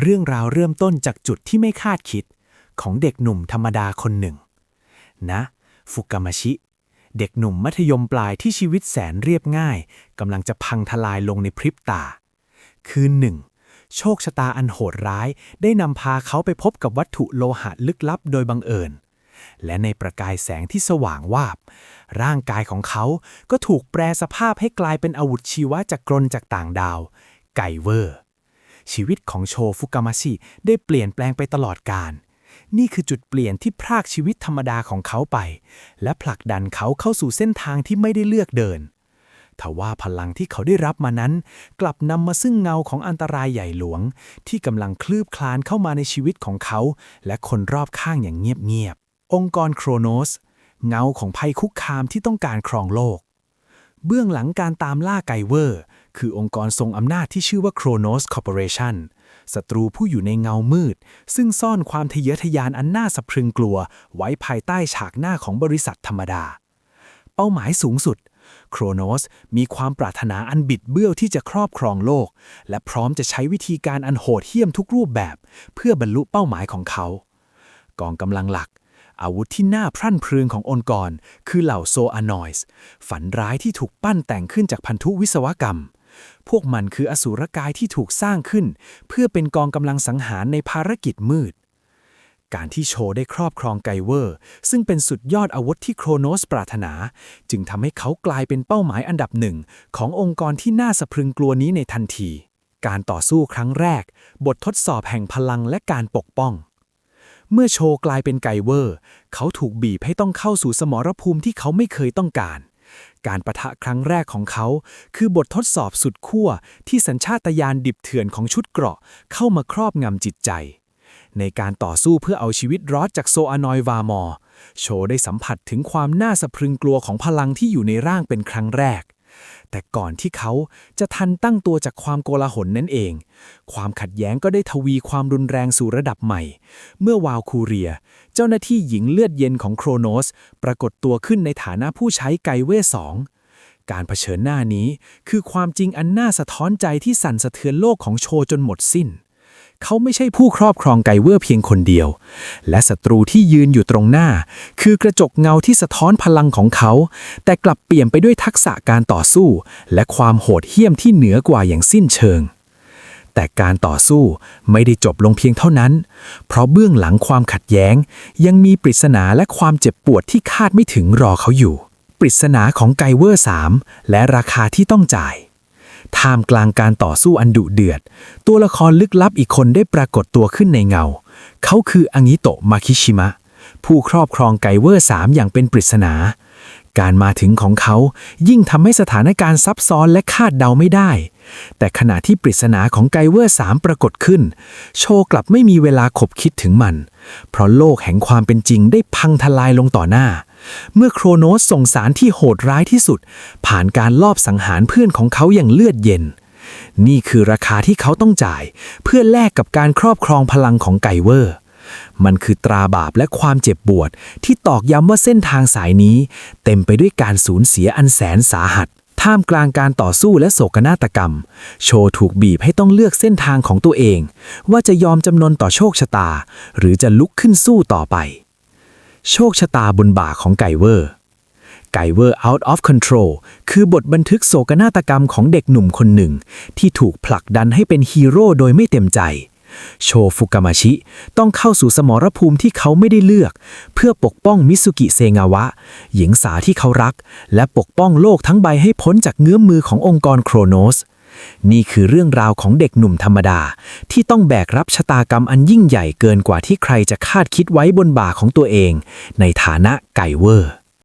เรื่องราวเริ่มต้นจากจุดที่ไม่คาดคิดของเด็กหนุ่มธรรมดาคนหนึ่ง นะ ฟุกามาชิ เด็กหนุ่มมัธยมปลายที่ชีวิตแสนเรียบง่ายกำลังจะพังทลายลงในพริบตา คืนหนึ่ง โชคชะตาอันโหดร้ายได้นำพาเขาไปพบกับวัตถุโลหะลึกลับโดยบังเอิญ และในประกายแสงที่สว่างวาบ ร่างกายของเขาก็ถูกแปรสภาพให้กลายเป็นอาวุธชีวะจากกรนจากต่างดาว ไกเวอร์ ชีวิตของโชฟุกามาชิได้เปลี่ยนแปลงไปตลอดกาลนี่คือจุดเปลี่ยนที่พรากชีวิตธรรมดาของเขาไป และผลักดันเขาเข้าสู่เส้นทางที่ไม่ได้เลือกเดินทว่าพลังที่เขาได้รับมานั้น กลับนำมาซึ่งเงาของอันตรายใหญ่หลวง ที่กำลังคลืบคลานเข้ามาในชีวิตของเขา และคนรอบข้างอย่างเงียบๆ องค์กรโครโนส เงาของภัยคุกคามที่ต้องการครองโลก เบื้องหลังการตามล่าไกเวอร์ คือองค์กรทรงอำนาจที่ชื่อว่า Kronos Corporation ศัตรูผู้อยู่ในเงามืด ซึ่งซ่อนความทะเยอทะยานอันน่าสะพรึงกลัว ไว้ภายใต้ฉากหน้าของบริษัทธรรมดา เป้าหมายสูงสุด โครโนสมีความปรารถนาอันบิดเบี้ยวที่จะครอบครองโลก และพร้อมจะใช้วิธีการอันโหดเหี้ยมทุกรูปแบบ เพื่อบรรลุเป้าหมายของเขา กองกำลังหลักอาวุธที่น่าพรั่นพรึงขององค์กร คือเหล่าโซอานอยส์ฝันร้ายที่ถูกปั้นแต่งขึ้นจากพันธุวิศวกรรม พวกมันคืออสูรกายที่ถูกสร้างขึ้น เพื่อเป็นกองกำลังสังหารในภารกิจมืด การที่โชได้ครอบครองไกเวอร์ ซึ่งเป็นสุดยอดอาวุธที่โครโนสปรารถนา จึงทำให้เขากลายเป็นเป้าหมายอันดับหนึ่ง ขององค์กรที่น่าสะพรึงกลัวนี้ในทันที การต่อสู้ครั้งแรก บททดสอบแห่งพลังและการปกป้องเมื่อโชกลายเป็นไกเวอร์ เขาถูกบีบให้ต้องเข้าสู่สมรภูมิที่เขาไม่เคยต้องการ การประทะครั้งแรกของเขา คือบททดสอบสุดขั้วที่สัญชาตญาณดิบเถื่อนของชุดเกราะเข้ามาครอบงำจิตใจ ในการต่อสู้เพื่อเอาชีวิตรอดจากโซอานอยวามอร์โชได้สัมผัสถึงความน่าสะพรึงกลัวของพลังที่อยู่ในร่างเป็นครั้งแรก แต่ก่อนที่เขาจะทันตั้งตัวจากความโกลาหลนั่นเอง ความขัดแย้งก็ได้ทวีความรุนแรงสู่ระดับใหม่ เมื่อวาวคูเรีย เจ้าหน้าที่หญิงเลือดเย็นของโครโนส ปรากฏตัวขึ้นในฐานะผู้ใช้ไกเวสองการเผชิญหน้านี้คือความจริงอันน่าสะท้อนใจที่สั่นสะเทือนโลกของโชจนหมดสิ้น เขาไม่ใช่ผู้ครอบครองไกเวอร์เพียงคนเดียว และศัตรูที่ยืนอยู่ตรงหน้า คือกระจกเงาที่สะท้อนพลังของเขา แต่กลับเปลี่ยนไปด้วยทักษะการต่อสู้ และความโหดเหี้ยมที่เหนือกว่าอย่างสิ้นเชิง แต่การต่อสู้ไม่ได้จบลงเพียงเท่านั้น เพราะเบื้องหลังความขัดแย้ง ยังมีปริศนาและความเจ็บปวดที่คาดไม่ถึงรอเขาอยู่ ปริศนาของไกเวอร์ 3 และราคาที่ต้องจ่าย ท่ามกลางการต่อสู้อันดุเดือด ตัวละครลึกลับอีกคนได้ปรากฏตัวขึ้นในเงา เขาคืออังิโตะมาคิชิมะ ผู้ครอบครองไกเวอร์3อย่างเป็นปริศนา การมาถึงของเขายิ่งทำให้สถานการณ์ซับซ้อนและคาดเดาไม่ได้ แต่ขณะที่ปริศนาของไกเวอร์3ปรากฏขึ้น โชกลับไม่มีเวลาขบคิดถึงมัน เพราะโลกแห่งความเป็นจริงได้พังทลายลงต่อหน้า เมื่อโครโนสส่งสารที่โหดร้ายที่สุด ผ่านการลอบสังหารเพื่อนของเขาอย่างเลือดเย็น นี่คือราคาที่เขาต้องจ่าย เพื่อแลกกับการครอบครองพลังของไกเวอร์ มันคือตราบาปและความเจ็บปวด ที่ตอกย้ำว่าเส้นทางสายนี้ เต็มไปด้วยการสูญเสียอันแสนสาหัสท่ามกลางการต่อสู้และโศกนาฏกรรม โชถูกบีบให้ต้องเลือกเส้นทางของตัวเอง ว่าจะยอมจำนนต่อโชคชะตา หรือจะลุกขึ้นสู้ต่อไป โชคชะตาบนบ่าของไกเวอร์ ไกเวอร์ out of control คือบทบันทึกโศกนาฏกรรมของเด็กหนุ่มคนหนึ่ง ที่ถูกผลักดันให้เป็นฮีโร่โดยไม่เต็มใจ โชฟุกามาชิ ต้องเข้าสู่สมรภูมิที่เขาไม่ได้เลือก เพื่อปกป้องมิสุกิเซงาวะ หญิงสาวที่เขารัก และปกป้องโลกทั้งใบให้พ้นจากเงื้อมมือขององค์กรโครโนส นี่คือเรื่องราวของเด็กหนุ่มธรรมดา ที่ต้องแบกรับชะตากรรมอันยิ่งใหญ่เกินกว่าที่ใครจะคาดคิดไว้บนบ่าของตัวเอง ในฐานะไกเวอร์